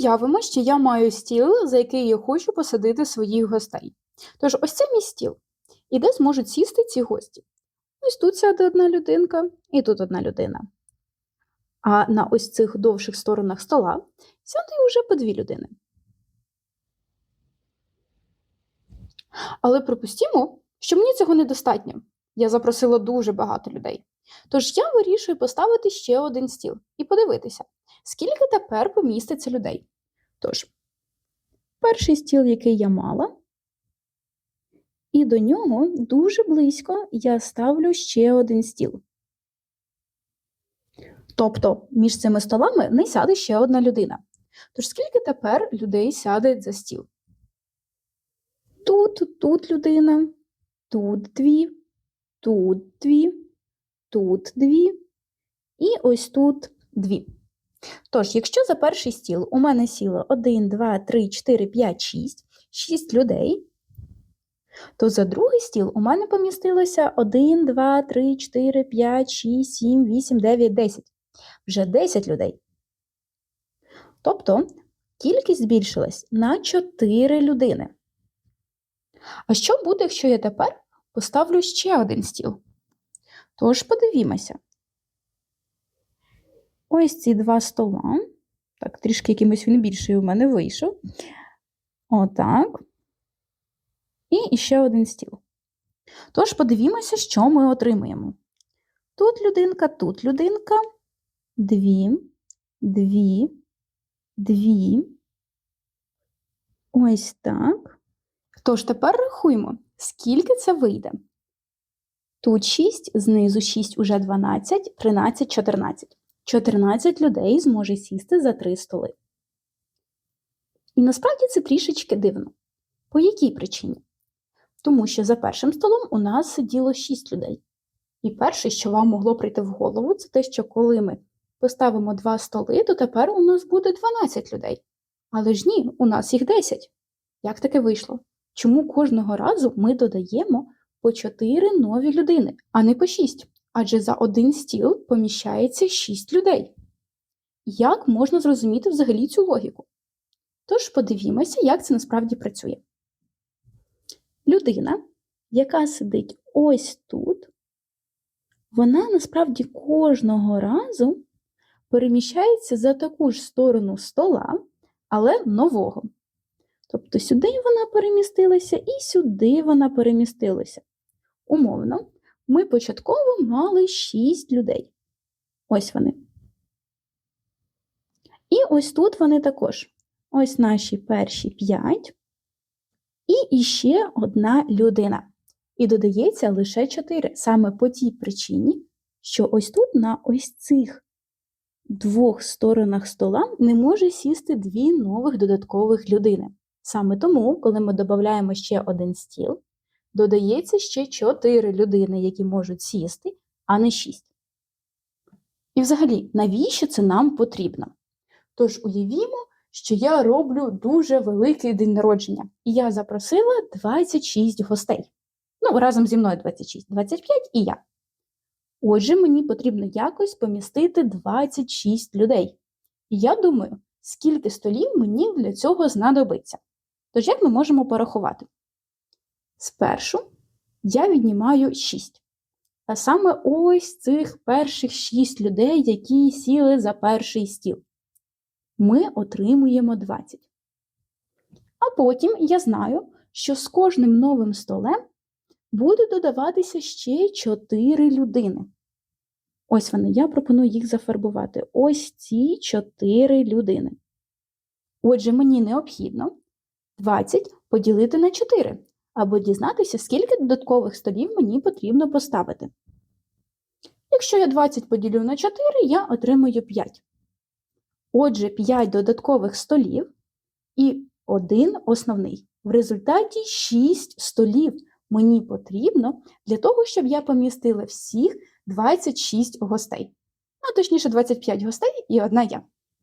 Уявимо, що я маю стіл, за який я хочу посадити своїх гостей. Тож ось це мій стіл. І де зможуть сісти ці гості? Ось тут сяде одна людинка, і тут одна людина. А на ось цих довших сторонах стола сяде уже по дві людини. Але припустімо, що мені цього недостатньо. Я запросила дуже багато людей. Тож я вирішую поставити ще один стіл і подивитися, скільки тепер поміститься людей. Тож, перший стіл, який я мала, і до нього дуже близько я ставлю ще один стіл. Тобто між цими столами не сяде ще одна людина. Тож скільки тепер людей сяде за стіл? Тут, тут людина, тут дві, тут дві, тут дві і ось тут дві. Тож, якщо за перший стіл у мене сіло 1, 2, 3, 4, 5, 6, 6 людей, то за другий стіл у мене помістилося 1, 2, 3, 4, 5, 6, 7, 8, 9, 10. Вже 10 людей. Тобто кількість збільшилась на 4 людини. А що буде, якщо я тепер поставлю ще один стіл? Тож подивімося. Ось ці два стола. Так, трішки якимось він більший у мене вийшов. Отак. І ще один стіл. Тож подивімося, що ми отримаємо. Тут людинка, тут людинка. Дві, дві, дві. Ось так. Тож тепер рахуємо, скільки це вийде. Тут 6, знизу 6 уже 12, 13, 14. 14 людей зможе сісти за 3 столи. І насправді це трішечки дивно. По якій причині? Тому що за першим столом у нас сиділо 6 людей. І перше, що вам могло прийти в голову, це те, що коли ми поставимо два столи, то тепер у нас буде 12 людей. Але ж ні, у нас їх 10. Як таке вийшло? Чому кожного разу ми додаємо по 4 нові людини, а не по 6? Адже за один стіл поміщається 6 людей. Як можна зрозуміти взагалі цю логіку? Тож подивімося, як це насправді працює. Людина, яка сидить ось тут, вона насправді кожного разу переміщається за таку ж сторону стола, але нового. Тобто сюди вона перемістилася і сюди вона перемістилася. Умовно, ми початково мали 6 людей. Ось вони. І ось тут вони також. Ось наші перші 5. І іще одна людина. І додається лише 4. Саме по тій причині, що ось тут на ось цих двох сторонах стола не може сісти дві нових додаткових людини. Саме тому, коли ми додаємо ще один стіл, додається ще 4 людини, які можуть сісти, а не 6. І взагалі, навіщо це нам потрібно? Тож уявімо, що я роблю дуже великий день народження, і я запросила 26 гостей. Ну, разом зі мною 26, 25 і я. Отже, мені потрібно якось помістити 26 людей. І я думаю, скільки столів мені для цього знадобиться. Тож, як ми можемо порахувати? Спершу я віднімаю 6. А саме ось цих перших 6 людей, які сіли за перший стіл. Ми отримуємо 20. А потім я знаю, що з кожним новим столем буде додаватися ще 4 людини. Ось вони, я пропоную їх зафарбувати. Ось ці 4 людини. Отже, мені необхідно 20 поділити на 4, або дізнатися, скільки додаткових столів мені потрібно поставити. Якщо я 20 поділю на 4, я отримую 5. Отже, 5 додаткових столів і один основний. В результаті 6 столів мені потрібно для того, щоб я помістила всіх 26 гостей. Ну, точніше, 25 гостей і одна я.